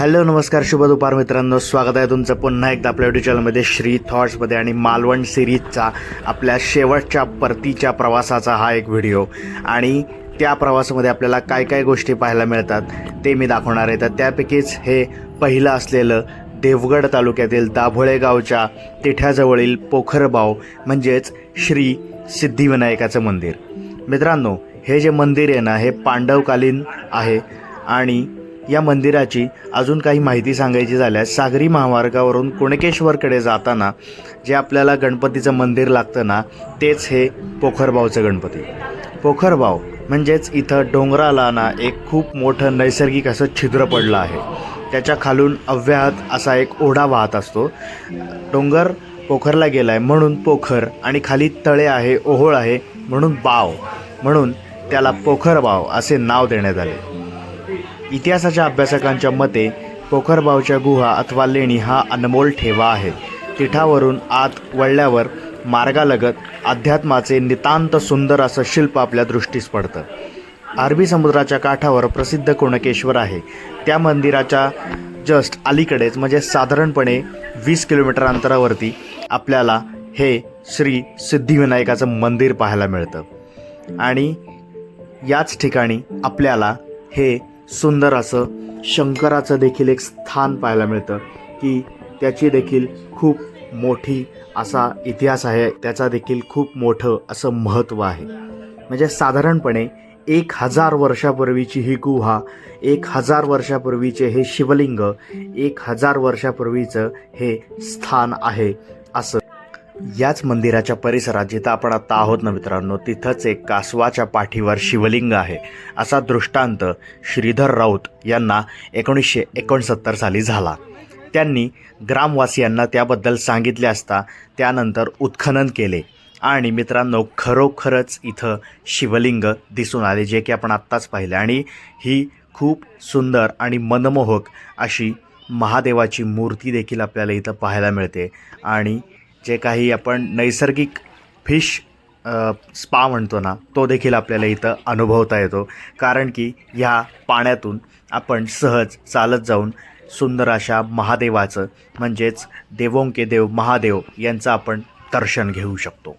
Hello नमस्कार शुभ दुपार मित्रांनो. स्वागत आहे तुमचं पुन्हा एकदा आपल्या युट्यूब चॅनलमध्ये श्री थॉट्समध्ये आणि मालवण सिरीजचा आपल्या शेवटच्या परतीच्या प्रवासाचा हा एक व्हिडिओ आणि त्या प्रवासामध्ये आपल्याला काय काय गोष्टी पाहायला मिळतात ते मी दाखवणार आहे. तर त्यापैकीच हे पहिलं असलेलं देवगड तालुक्यातील दाभोळे गावच्या तिठ्याजवळील पोखरबाव म्हणजेच श्री सिद्धिविनायकाचं मंदिर. मित्रांनो हे जे मंदिर आहे ना हे पांडवकालीन आहे आणि या मंदिराची अजून काही माहिती सांगायची झाल्यास सागरी महामार्गावरून कुणकेश्वरकडे जाताना जे आपल्याला गणपतीचं मंदिर लागतं ना तेच हे पोखरबावचं गणपती. पोखरबाव म्हणजेच इथं डोंगराला ना एक खूप मोठं नैसर्गिक असं छिद्र पडलं आहे. त्याच्या खालून अव्याहत असा एक ओढा वाहत असतो. डोंगर पोखरला गेला आहे म्हणून पोखर आणि खाली तळे आहे ओहोळ आहे म्हणून बाव म्हणून त्याला पोखरबाव असे नाव देण्यात आले. इतिहासाच्या अभ्यासकांच्या मते पोखरबावच्या गुहा अथवा लेणी हा अनमोल ठेवा आहे. तिठावरून आत वळल्यावर मार्गालगत अध्यात्माचे नितांत सुंदर असं शिल्प आपल्या दृष्टीस पडतं. अरबी समुद्राच्या काठावर प्रसिद्ध कोणकेश्वर आहे. त्या मंदिराच्या जस्ट अलीकडेच म्हणजे साधारणपणे वीस किलोमीटर अंतरावरती आपल्याला हे श्री सिद्धिविनायकाचं मंदिर पाहायला मिळतं. आणि याच ठिकाणी आपल्याला हे सुंदर असं शंकराचं देखील एक स्थान पाहायला मिळतं की त्याची देखील खूप मोठी असा इतिहास आहे त्याचा देखील खूप मोठं असं महत्त्व आहे. म्हणजे साधारणपणे एक हजार वर्षापूर्वीची ही गुहा एक हजार वर्षापूर्वीचे हे शिवलिंग एक हजार वर्षापूर्वीचं हे स्थान आहे असं याच मंदिराच्या परिसरात जिथं आपण आता आहोत ना मित्रांनो तिथंच एक कासवाच्या पाठीवर शिवलिंग आहे. असा दृष्टांत श्रीधर राऊत यांना एकोणीसशे एकोणसत्तर साली झाला. त्यांनी ग्रामवासियांना त्याबद्दल सांगितले असता त्यानंतर उत्खनन केले. आणि मित्रांनो खरोखरच इथं शिवलिंग दिसून आले जे की आपण आत्ताच पाहिले. आणि ही खूप सुंदर आणि मनमोहक अशी महादेवाची मूर्ती देखील आपल्याला इथं पाहायला मिळते. आणि जे काही आपण नैसर्गिक फिश स्पा म्हणतो ना तो देखील आपल्याला इथं अनुभवता येतो. कारण की ह्या पाण्यातून आपण सहज चालत जाऊन सुंदर अशा महादेवाचं म्हणजेच देवोंके देव महादेव यांचं आपण दर्शन घेऊ शकतो.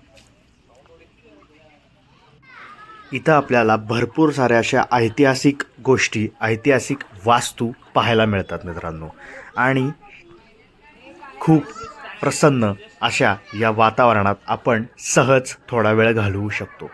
इथं आपल्याला भरपूर साऱ्या अशा ऐतिहासिक गोष्टी ऐतिहासिक वास्तू पाहायला मिळतात मित्रांनो. आणि खूप प्रसन्न अशा या वातावरणात आपण सहज थोडा वेळ घालवू शकतो.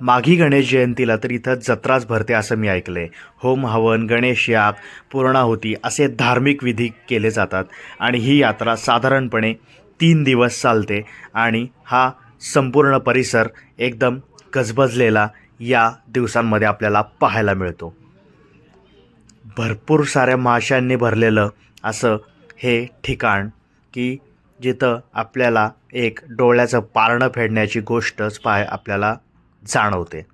माघी गणेश जयंतीला तर इथं जत्राच भरते असं मी ऐकलं आहे होम हवन गणेश याग पूर्णाहुती असे धार्मिक विधी केले जातात आणि ही यात्रा साधारणपणे तीन दिवस चालते आणि हा संपूर्ण परिसर एकदम गजबजलेला या दिवसांमध्ये आपल्याला पाहायला मिळतो. भरपूर साऱ्या माशांनी भरलेलं असं हे ठिकाण की जिथं आपल्याला एक डोळ्याचं पारणं फेडण्याची गोष्टच पाय आपल्याला जाणवते.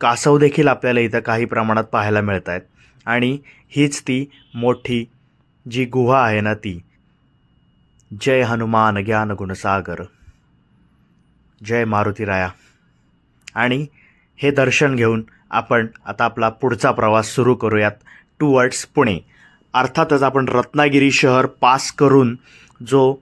कासव देखील आपल्याला इथं काही प्रमाणात पाहायला मिळत आहेत आणि हीच ती मोठी जी गुहा आहे ना ती. जय हनुमान ज्ञान गुणसागर जय मारुतीराया आणि हे दर्शन घेऊन आपण आता आपला पुढचा प्रवास सुरू करूयात. टुवर्ड्स पुणे. अर्थातच आपण रत्नागिरी शहर पास करून जो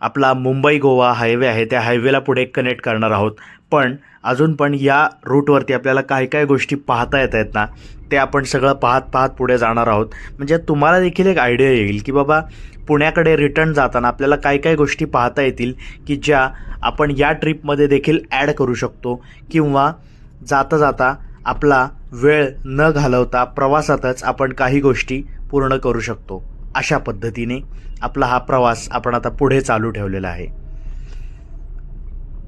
आपला मुंबई गोवा हायवे आहे त्या हायवेला पुढे कनेक्ट करणार आहोत. पण अजून पण या रूटवरती आपल्याला काय काय गोष्टी पाहता येत आहेत ना ते आपण सगळं पाहत पाहत पुढे जाणार आहोत. म्हणजे तुम्हाला देखील एक आयडिया येईल की बाबा पुण्याकडे रिटर्न जाताना आपल्याला काय काय गोष्टी पाहता येतील की ज्या आपण या ट्रिपमध्ये देखील ॲड करू शकतो किंवा जाता जाता आपला वेळ न घालवता प्रवासातच आपण काही गोष्टी पूर्ण करू शकतो. अशा पद्धतीने आपला हा प्रवास आपण आता पुढे चालू ठेवलेला आहे.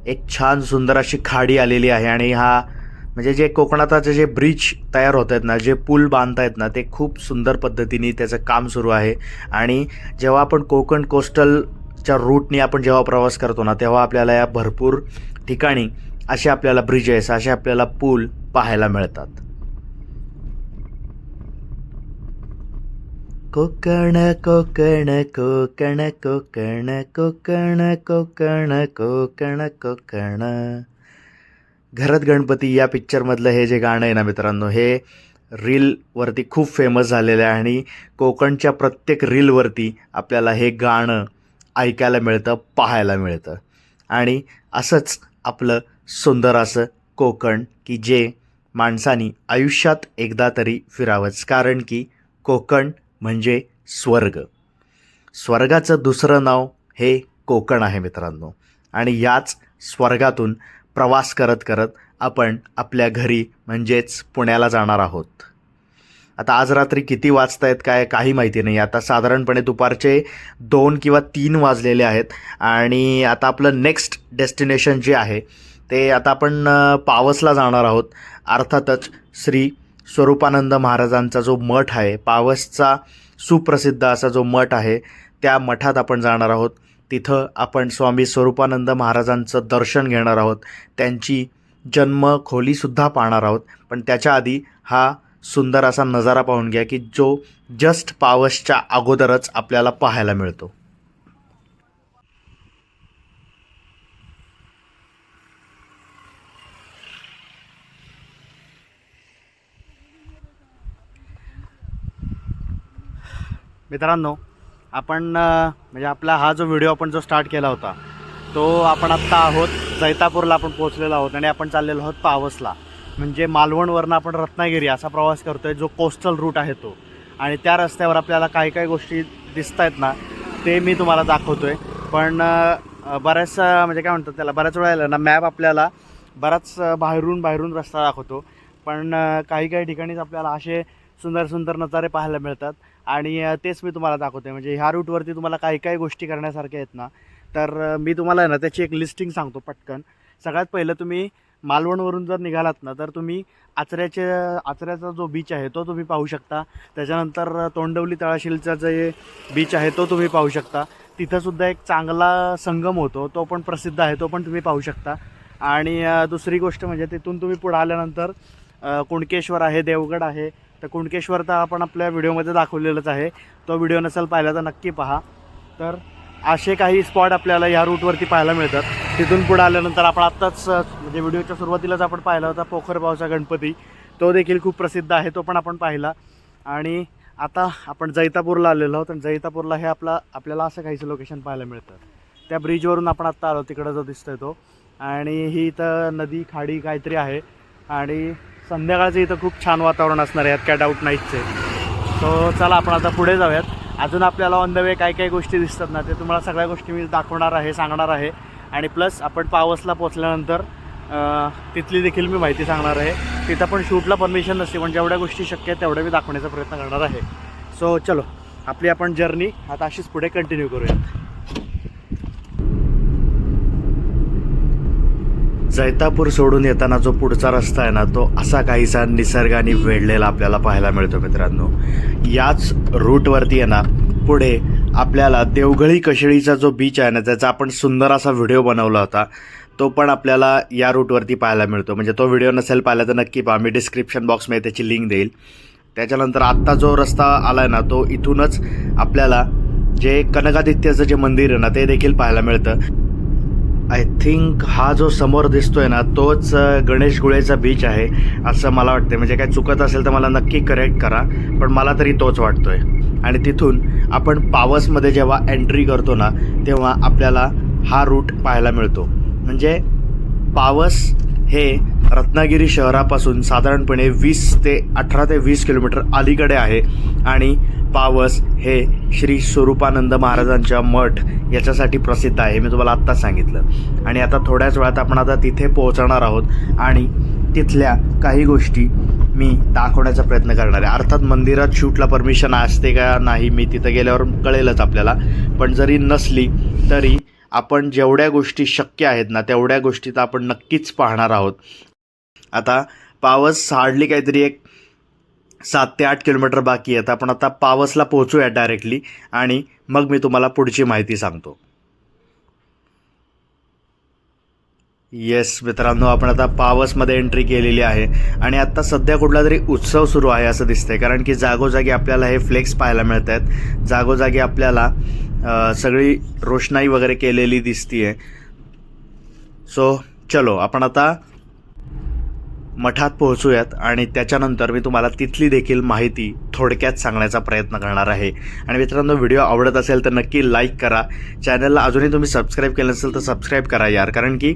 एक छान सुंदर अशी खाडी आलेली आहे आणि हा म्हणजे जे कोकणाताचे जे ब्रिज तयार होत आहेत ना जे पूल बांधत आहेत ना ते खूप सुंदर पद्धतीने त्याचं काम सुरू आहे. आणि जेव्हा आपण कोकण कोस्टलच्या रूटनी आपण जेव्हा प्रवास करतो ना तेव्हा आपल्याला या भरपूर ठिकाणी असे आपल्याला ब्रिजेस असे आपल्याला पूल पाहायला मिळतात. कोकण कोकण कोकण कोकण कोकण कोकण कोकण कोकण. घरात गणपती या पिक्चरमधलं हे जे गाणं आहे ना मित्रांनो हे रीलवरती खूप फेमस झालेलं आहे आणि कोकणच्या प्रत्येक रीलवरती आपल्याला हे गाणं ऐकायला मिळतं पाहायला मिळतं. आणि असंच आपलं सुंदर असं कोकण की जे माणसानी आयुष्यात एकदा तरी फिरावंच. कारण की कोकण म्हणजे स्वर्ग. स्वर्गाचं दुसरं नाव हे कोकण आहे मित्रांनो. आणि याच स्वर्गातून प्रवास करत करत आपण आपल्या घरी म्हणजेच पुण्याला जाणार आहोत. आता आज रात्री किती वाजता आहेत काय काही माहिती नाही. आता साधारणपणे दुपारचे दोन किंवा तीन वाजलेले आहेत. आणि आता आपलं नेक्स्ट डेस्टिनेशन जे आहे ते आता आपण पावसला जाणार आहोत. अर्थातच श्री स्वरूपानंद महाराजांचा जो मठ आहे पावसचा सुप्रसिद्ध असा जो मठ आहे त्या मठात आपण जाणार आहोत. तिथं आपण स्वामी स्वरूपानंद महाराजांचं दर्शन घेणार आहोत. त्यांची जन्म खोलीसुद्धा पाहणार आहोत. पण त्याच्या आधी हा सुंदर असा नजारा पाहून घ्या की जो जस्ट पावसच्या अगोदरच आपल्याला पाहायला मिळतो. मित्रांनो आपण म्हणजे आपला हा जो व्हिडिओ आपण जो स्टार्ट केला होता तो आपण आत्ता आहोत जैतापूरला आपण पोहोचलेलो आहोत आणि आपण चाललेलो आहोत पावसला. म्हणजे मालवणवरनं आपण रत्नागिरी असा प्रवास करतो आहे जो कोस्टल रूट आहे तो. आणि त्या रस्त्यावर आपल्याला काही काही गोष्टी दिसत आहेत ना ते मी तुम्हाला दाखवतो आहे पण अ, बऱ्याच म्हणजे काय म्हणतात त्याला बऱ्याच वेळेला ना मॅप आपल्याला बराच बाहेरून बाहेरून रस्ता दाखवतो. पण काही काही ठिकाणीच आपल्याला असे सुंदर सुंदर नजारे पाहायला मिळतात. आणि तेच मी तुम्हाला दाखवते म्हणजे ह्या रूटवरती तुम्हाला काही काही गोष्टी करण्यासारख्या आहेत ना तर मी तुम्हाला आहे ना त्याची एक लिस्टिंग सांगतो पटकन. सगळ्यात पहिलं तुम्ही मालवणवरून जर निघालात ना तर तुम्ही आचऱ्याचे आचऱ्याचा जो बीच आहे तो तुम्ही पाहू शकता. त्याच्यानंतर तोंडवली तळाशीलचा जे बीच आहे तो तुम्ही पाहू शकता. तिथंसुद्धा एक चांगला संगम होतो तो पण प्रसिद्ध आहे तो पण तुम्ही पाहू शकता. आणि दुसरी गोष्ट म्हणजे तिथून तुम्ही पुढे आल्यानंतर कुणकेश्वर आहे देवगड आहे तर कुणकेश्वर तर आपण आपल्या व्हिडिओमध्ये दाखवलेलंच आहे. तो व्हिडिओ नसेल पाहिला तर नक्की पहा. तर असे काही स्पॉट आपल्याला या रूटवरती पाहायला मिळतात. तिथून पुढे आल्यानंतर आपण आत्ताच म्हणजे व्हिडिओच्या सुरुवातीलाच आपण पाहिला होता पोखरबावचा गणपती. तो देखील खूप प्रसिद्ध आहे तो पण आपण पाहिला. आणि आता आपण जैतापूरला आलेलो आहोत. आणि जैतापूरला हे आपला आपल्याला असं काहीचं लोकेशन पाहायला मिळतं. त्या ब्रिजवरून आपण आत्ता आलो तिकडं जो दिसतोय तो. आणि ही इथं नदी खाडी काहीतरी आहे. आणि संध्याकाळचं इथं खूप छान वातावरण असणार आहे यात काय डाऊट नाहीच आहे. सो चला आपण आता पुढे जाऊयात. अजून आपल्याला ऑन द वे काय काय गोष्टी दिसतात ना ते तुम्हाला सगळ्या गोष्टी मी दाखवणार आहे सांगणार आहे. आणि प्लस आपण पावसला पोचल्यानंतर तिथली देखील मी माहिती सांगणार आहे. तिथं पण शूटला परमिशन नसते पण जेवढ्या गोष्टी शक्य आहेत तेवढ्या मी दाखवण्याचा प्रयत्न करणार आहे. सो चलो आपली आपण जर्नी आता अशीच पुढे कंटिन्यू करूयात. जैतापूर सोडून येताना जो पुढचा रस्ता आहे ना तो असा काहीसा निसर्गाने वेढलेला आपल्याला पाहायला मिळतो मित्रांनो. याच रूटवरती आहे ना पुढे आपल्याला देवगळी कशेळीचा जो बीच आहे ना त्याचा आपण सुंदर असा व्हिडिओ बनवला होता. तो पण आपल्याला या रूटवरती पाहायला मिळतो. म्हणजे तो व्हिडिओ नसेल पाहिला तर नक्की पहा. मी डिस्क्रिप्शन बॉक्समध्ये त्याची लिंक देईल. त्याच्यानंतर आत्ता जो रस्ता आला आहे ना तो इथूनच आपल्याला जे कनकादित्याचं जे मंदिर आहे ना ते देखील पाहायला मिळतं. आय थिंक हा जो समोर दिसतोय ना तोच गणेश गुळेचा बीच आहे असं मला वाटतं म्हणजे काय चुकत असेल तर मला नक्की करेक्ट करा पण मला तरी तोच वाटतोय. आणि तिथून आपण पावसमध्ये जेव्हा एंट्री करतो ना तेव्हा आपल्याला हा रूट पाहायला मिळतो. म्हणजे पावस हे रत्नागिरी शहरापासून साधारणपणे वीस ते अठरा ते वीस किलोमीटर अलीकडे आहे. आणि पावस हे श्री स्वरूपानंद महाराजांच्या मठ याच्यासाठी प्रसिद्ध आहे मी तुम्हाला आत्ताच सांगितलं. आणि आता थोड्याच वेळात आपण आता तिथे पोहोचणार आहोत आणि तिथल्या काही गोष्टी मी दाखवण्याचा प्रयत्न करणार आहे. अर्थात मंदिरात शूटला परमिशन असते का नाही मी तिथं गेल्यावर कळेलच आपल्याला. पण जरी नसली तरी आपण जेवढ्या गोष्टी शक्य आहेत ना तेवढ्या गोष्टी तर आपण नक्कीच पाहणार आहोत. आता पावस हार्डली काहीतरी एक सात ते आठ किलोमीटर बाकी आहेत आपण आता पावसला पोहोचूया डायरेक्टली आणि मग मी तुम्हाला पुढची माहिती सांगतो. येस मित्रांनो आपण आता पावसमध्ये एंट्री केलेली आहे. आणि आत्ता सध्या कुठला तरी उत्सव सुरू आहे असं दिसतंय. कारण की जागोजागी आपल्याला हे फ्लेक्स पाहायला मिळत आहेत जागोजागी आपल्याला सगळी रोषणाई वगैरे केलेली दिसतीये. सो चलो आपण आता मठात पोहोचूयात आणि त्याच्यानंतर मी तुम्हाला तिथली देखील माहिती थोडक्यात सांगण्याचा प्रयत्न करणार आहे. आणि मित्रांनो व्हिडिओ आवडत असेल तर नक्की लाईक करा. चॅनलला अजूनही तुम्ही सबस्क्राईब केलं नसेल तर सबस्क्राईब करा यार. कारण की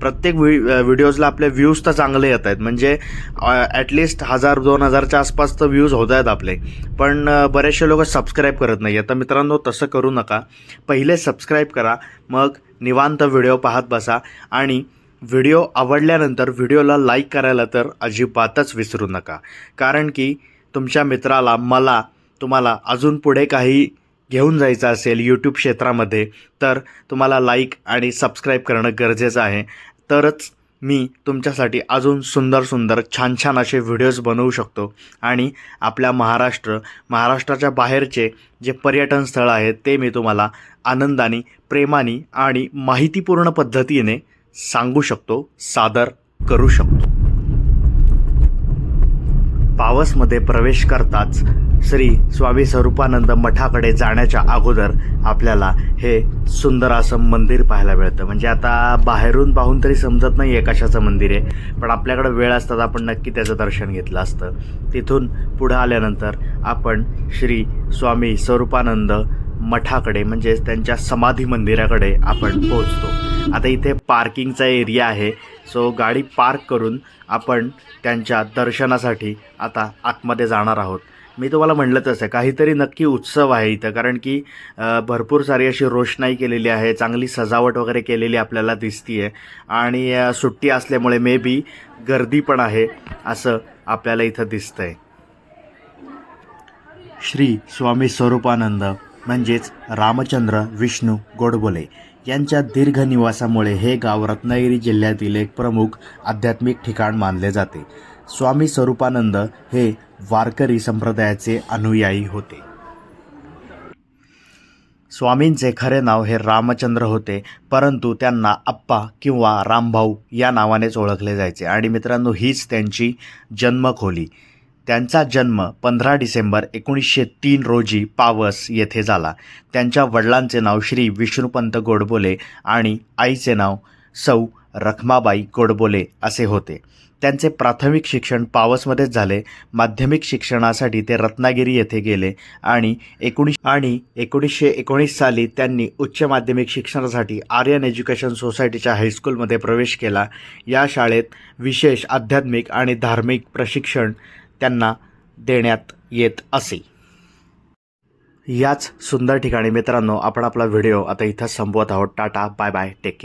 प्रत्येक व्हि व्हिडिओजला आपले व्ह्यूज तर चांगले येत आहेत. म्हणजे ॲटलिस्ट हजार दोन हजारच्या आसपास तर व्ह्यूज होत आहेत आपले. पण बरेचसे लोक सबस्क्राईब करत नाही आहेत तर मित्रांनो तसं करू नका. पहिले सबस्क्राईब करा. मग निवांत व्हिडिओ पाहत बसा. आणि व्हिडिओ आवडल्यानंतर व्हिडिओला लाईक करायला तर अजिबातच विसरू नका. कारण की तुमच्या मित्राला मला तुम्हाला अजून पुढे काही घेऊन जायचं असेल यूट्यूब क्षेत्रामध्ये तर तुम्हाला लाईक आणि सबस्क्राईब करणं गरजेचं आहे. तरच मी तुमच्यासाठी अजून सुंदर सुंदर छान छान असे व्हिडिओज बनवू शकतो. आणि आपल्या महाराष्ट्र महाराष्ट्राच्या बाहेरचे जे पर्यटन स्थळ आहेत ते मी तुम्हाला आनंदाने प्रेमाने आणि माहितीपूर्ण पद्धतीने सांगू शकतो सादर करू शकतो. पावसमध्ये प्रवेश करताच श्री स्वामी स्वरूपानंद मठाकडे जाण्याच्या अगोदर आपल्याला हे सुंदर असं मंदिर पाहायला मिळतं. म्हणजे आता बाहेरून पाहून तरी समजत नाही आहे कशाचं मंदिर आहे पण आपल्याकडे वेळ असतात आपण नक्की त्याचं दर्शन घेतलं असतं. तिथून पुढं आल्यानंतर आपण श्री स्वामी स्वरूपानंद मठाकडे म्हणजेच त्यांच्या समाधी मंदिराकडे आपण पोहोचतो. आता इथे पार्किंगचा एरिया आहे. सो गाडी पार्क करून आपण त्यांच्या दर्शनासाठी आता आतमध्ये जाणार आहोत. मी तुम्हाला म्हटलं तसं काहीतरी नक्की उत्सव आहे इथं कारण की भरपूर सारी अशी रोषणाई केलेली आहे चांगली सजावट वगैरे केलेली आपल्याला दिसती आहे आणि सुट्टी असल्यामुळे मे बी गर्दी पण आहे असं आपल्याला इथं दिसतंय. श्री स्वामी स्वरूपानंद म्हणजेच रामचंद्र विष्णू गोडबोले यांच्या दीर्घ निवासामुळे हे गाव रत्नागिरी जिल्ह्यातील एक प्रमुख आध्यात्मिक ठिकाण मानले जाते. स्वामी स्वरूपानंद हे वारकरी संप्रदायाचे अनुयायी होते. स्वामींचे खरे नाव हे रामचंद्र होते परंतु त्यांना आप्पा किंवा रामभाऊ या नावानेच ओळखले जायचे. आणि मित्रांनो हीच त्यांची जन्मखोली. त्यांचा जन्म पंधरा डिसेंबर एकोणीसशे तीन रोजी पावस येथे झाला. त्यांच्या वडिलांचे नाव श्री विष्णुपंत गोडबोले आणि आईचे नाव सौ रखमाबाई गोडबोले असे होते. त्यांचे प्राथमिक शिक्षण पावसमध्येच झाले. माध्यमिक शिक्षणासाठी ते रत्नागिरी येथे गेले आणि एकोणीस आणि एकोणीसशे एकोणीस साली त्यांनी उच्च माध्यमिक शिक्षणासाठी आर्यन एज्युकेशन सोसायटीच्या हायस्कूलमध्ये प्रवेश केला. या शाळेत विशेष आध्यात्मिक आणि धार्मिक प्रशिक्षण त्यांना देण्यात येत असे. याच सुंदर ठिकाणी मित्रांनो आपण आपला व्हिडिओ आता इथं संपवत आहोत. Tata bye bye take care.